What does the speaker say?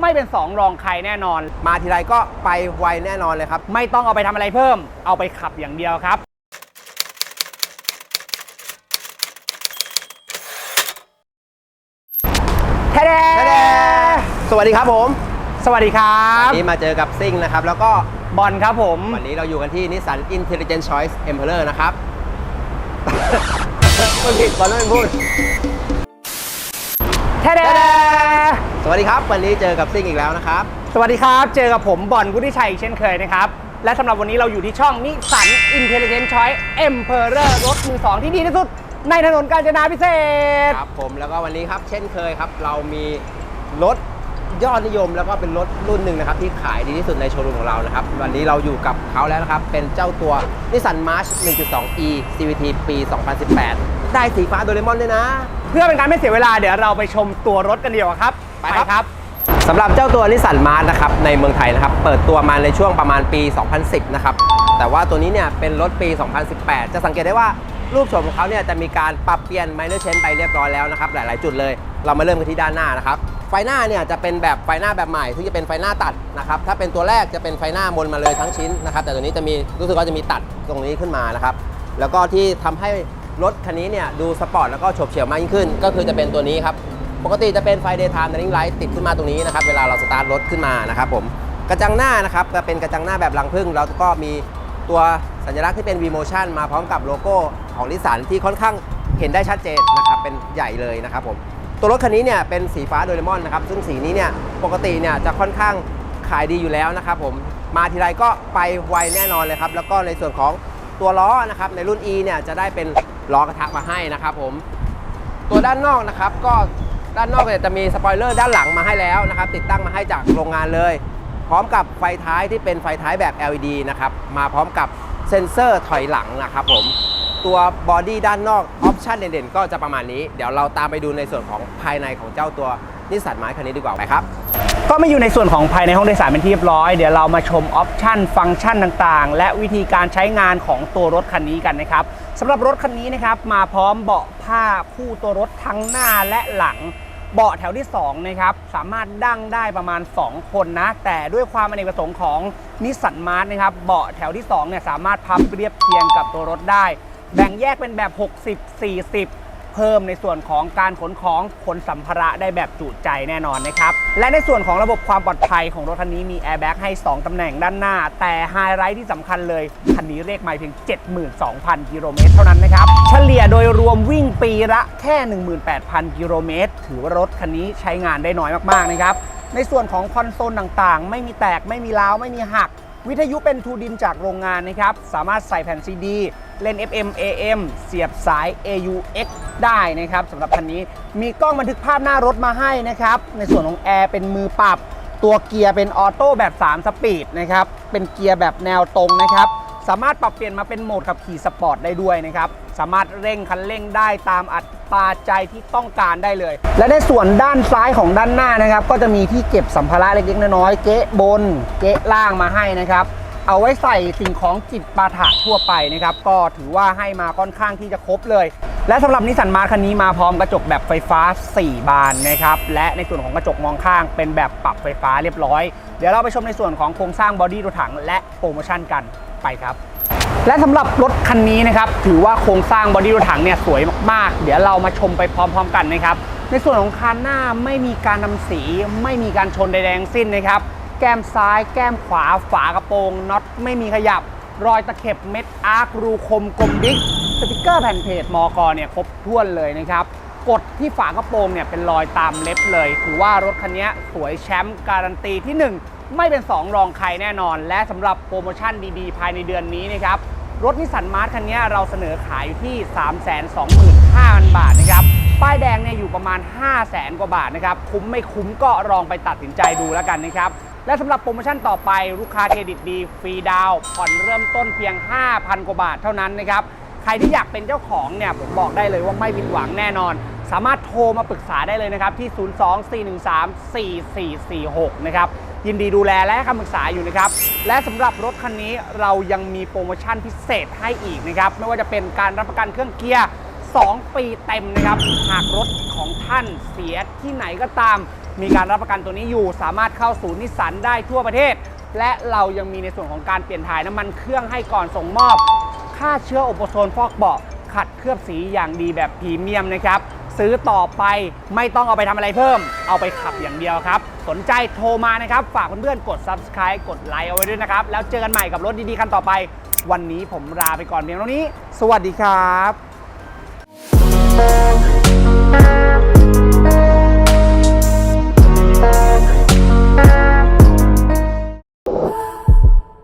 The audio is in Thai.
ไม่เป็นสองรองใครแน่นอน มาทีไรก็ไปไวแน่นอนเลยครับ ไม่ต้องเอาไปทำอะไรเพิ่ม เอาไปขับอย่างเดียวครับ แท้แท้ๆสวัสดีครับผมสวัสดีครับวันนี้มาเจอกับซิ่งนะครับ แล้วก็บอลครับผม วันนี้เราอยู่กันที่นิสสัน Intelligent Choice Emperor นะครับพูดผิดก่อนไม่พูด แท้ สวัสดีครับ วันนี้เจอกับซิ่งอีกแล้วนะครับ สวัสดีครับ เจอกับผมบอลกุธิชัยอีกเช่นเคยนะครับ และสำหรับวันนี้เราอยู่ที่ช่องนิสัน Intelligent Choice Emperor รถมือสองที่ดีที่สุด ในถนนกาญจนาพิเศษ ครับผมแล้วก็วันนี้ครับเช่นเคยครับ เรามีรถยอดนิยมแล้วก็เป็นรถรุ่นหนึ่งนะครับ ที่ขายดีที่สุดในโชว์รูมของเรานะครับ วันนี้เราอยู่กับเขาแล้วนะครับ เป็นเจ้าตัวนิสสันมาร์ช 1.2e CVT ปี 2018 ได้สีฟ้าโดเรมอนด้วยนะ เพื่อเป็นการไม่เสียเวลาเดี๋ยวเราไปชมตัวรถกันเดียวาครับ ไปครับสำหรับเจ้าตัวนิสสันมาร์นะครับในเมืองไทยนะครับเปิดตัวมาในช่วงประมาณปี 2010 นะครับแต่ว่าตัวนี้เนี่ยเป็นรถปี 2018 จะสังเกตได้ว่ารูปโฉมของเขาเนี่ยจะมีการปรับเปลี่ยนไมเนอร์เชนไปเรียบร้อยแล้วนะครับหลาย ๆ จุดเลย เรามาเริ่มกันที่ด้านหน้านะครับไฟหน้าเนี่ยจะเป็นแบบไฟหน้าแบบใหม่ที่จะเป็นไฟหน้าตัดนะครับถ้าเป็นตัวแรกจะเป็นไฟหน้ามนมาเลยทั้งชิ้นนะครับแต่ตัวนี้จะมีรู้สึกว่าจะมีตัดตรงนี้ขึ้นมานะครับแล้วก็ที่ทำให้รถคันนี้เนี่ยดูสปอร์ตแล้วก็โฉบเฉี่ยวมากยิ่งขึ้น ก็คือจะเป็นตัวนี้ครับ ปกติจะเป็นไฟ daytime running light ติดขึ้นมาตรงนี้นะครับ เวลาเราสตาร์ทรถขึ้นมานะครับผมกระจังหน้านะครับจะเป็นกระจังหน้าแบบรังผึ้งแล้วก็มีตัวสัญลักษณ์ที่เป็น V motion มาพร้อมกับโลโก้ของนิสสันที่ค่อนข้างเห็นได้ชัดเจนนะครับเป็นใหญ่เลยนะครับผมตัวรถคันนี้เนี่ยเป็นสีฟ้าโดเรมอนนะครับซึ่งสีนี้เนี่ยปกติเนี่ยจะค่อนข้างขายดีอยู่แล้วนะครับผมมาทีไรก็ไปไวแน่นอนเลยครับแล้วก็ในส่วนของตัวล้อนะครับในรุ่น E เนี่ยจะได้เป็นล้อกระทะมาให้นะครับผมตัวด้านนอกนะครับก็ ด้านนอกเนี่ยจะมีสปอยเลอร์ด้านหลังมาให้แล้วนะครับ ติดตั้งมาให้จากโรงงานเลย พร้อมกับไฟท้ายที่เป็นไฟท้ายแบบ LED นะครับ มาพร้อมกับเซ็นเซอร์ถอยหลังนะครับผม ตัวบอดี้ด้านนอกออปชันเด่นๆ ก็จะประมาณนี้ เดี๋ยวเราตามไปดูในส่วนของภายในของเจ้าตัวนิสสันไมค์คันนี้ดีกว่าไปครับ ก็มาอยู่ในส่วนของภายในห้องโดยสารเป็นที่เรียบร้อย เดี๋ยวเรามาชมออปชันฟังก์ชันต่างๆ และวิธีการใช้งานของตัวรถคันนี้กันนะครับสำหรับรถคันนี้นะครับมาพร้อมเบาะผ้าคู่ตัวรถทั้งหน้าและหลังเบาะแถวที่2นะครับสามารถดั้งได้ประมาณ 2 คนนะ แต่ด้วยความอเนกประสงค์ของนิสสันมาร์นะครับเบาะแถวที่2เนี่ยสามารถพับเรียบเคียงกับตัวรถได้ แบ่งแยกเป็นแบบ 60 40 เพิ่มในส่วนของการขนของขนสัมภาระได้แบบจุใจแน่นอนนะครับ และในส่วนของระบบความปลอดภัยของรถคันนี้มีแอร์แบ็กให้ 2 ตำแหน่งด้านหน้า แต่ไฮไลท์ที่สำคัญเลย คันนี้เรียกไม่เพียง 72,000 กิโลเมตรเท่านั้นนะครับ เฉลี่ยโดยรวมวิ่งปีละแค่ 18,000 กิโลเมตร ถือว่ารถคันนี้ใช้งานได้น้อยมากๆนะครับในส่วนของคอนโซลต่างๆ ไม่มีแตกไม่มีร้าวไม่มีหัก วิทยุเป็นทูดินจากโรงงานนะครับ สามารถใส่แผ่นซีดี เล่น FM AM เสียบสาย AUX ได้นะครับสำหรับคันนี้มีกล้องบันทึกภาพหน้ารถมาให้นะครับ ในส่วนของแอร์เป็นมือปรับ ตัวเกียร์เป็นออโต้แบบ 3 สปีดนะครับ เป็นเกียร์แบบแนวตรงนะครับ สามารถปรับเปลี่ยนมาเป็นโหมดขับขี่สปอร์ตได้ด้วยนะครับ สามารถเร่งคันเร่งได้ตามอัตราใจที่ต้องการได้เลย และในส่วนด้านซ้ายของด้านหน้านะครับ ก็จะมีที่เก็บสัมภาระเล็กๆน้อยๆเกะบน เกะล่างมาให้นะครับ เอาไว้ใส่สิ่งของจิตปาถะทั่วไปนะครับ ก็ถือว่าให้มาค่อนข้างที่จะครบเลย และสำหรับนิสสันมาร์คันนี้มาพร้อมกระจกแบบไฟฟ้า 4 บานนะครับ และในส่วนของกระจกมองข้างเป็นแบบปรับไฟฟ้าเรียบร้อย เดี๋ยวเราไปชมในส่วนของโครงสร้างบอดี้รถถังและโปรโมชั่นกันไปครับและสำหรับรถคันนี้นะครับถือว่าโครงสร้างบอดี้รถถังเนี่ยสวยมากๆ เดี๋ยวเรามาชมไปพร้อม ๆ กันนะครับ ในส่วนของคันหน้าไม่มีการนำสี ไม่มีการชนใดๆทั้งสิ้นนะครับ แก้มซ้าย แก้มขวา ฝากระโปรงน็อตไม่มีขยับ รอยตะเข็บเม็ดอาร์ครูคมกลมดิ๊กสติกเกอร์แผ่นเพจมอกเนี่ยครบถ้วนเลยนะครับกดที่ฝากระโปรงเนี่ยเป็นรอยตามเล็บเลย ถือว่ารถคันนี้สวยแชมป์การันตีที่ 1 ไม่เป็น 2 รองใครแน่นอน และสำหรับโปรโมชั่นดีๆ ภายในเดือนนี้นะครับ รถนิสสันมาร์ทคันนี้เราเสนอขายอยู่ที่ 325,000 บาทนะครับป้ายแดงเนี่ยอยู่ประมาณ 5 0 0แสนกว่าบาทนะครับ คุ้มไม่คุ้มก็ลองไปตัดสินใจดูแล้วกันนะครับ และสำหรับโปรโมชั่นต่อไปลูกค้าเครดิตดีฟรีดาวน์ผ่อนเริ่มต้นเพียง 5,000 กว่าบาทเท่านั้นนะครับ ใครที่อยากเป็นเจ้าของเนี่ยผมบอกได้เลยว่าไม่ผิดหวังแน่นอน สามารถโทรมาปรึกษาได้เลยนะครับ ที่ 024134446 นะครับ ยินดีดูแลและให้คำปรึกษาอยู่นะครับ และสำหรับรถคันนี้เรายังมีโปรโมชั่นพิเศษให้อีกนะครับ ไม่ว่าจะเป็นการรับประกันเครื่องเกียร์ 2 ปีเต็มนะครับ หากรถของท่านเสียที่ไหนก็ตาม มีการรับประกันตัวนี้อยู่ สามารถเข้าศูนย์นิสสันได้ทั่วประเทศ และเรายังมีในส่วนของการเปลี่ยนถ่ายน้ำมันเครื่องให้ก่อนส่งมอบฆ่าเชื้อโอโซนฟอกเบาะขัดเคลือบสีอย่างดีแบบพรีเมียมนะครับ ซื้อต่อไปไม่ต้องเอาไปทำอะไรเพิ่ม เอาไปขับอย่างเดียวครับ สนใจโทรมานะครับ ฝากเพื่อนๆกด subscribe กดไลค์เอาไว้ด้วยนะครับ แล้วเจอกันใหม่กับรถดีๆคันต่อไป วันนี้ผมลาไปก่อนเพียงเท่านี้ สวัสดีครับ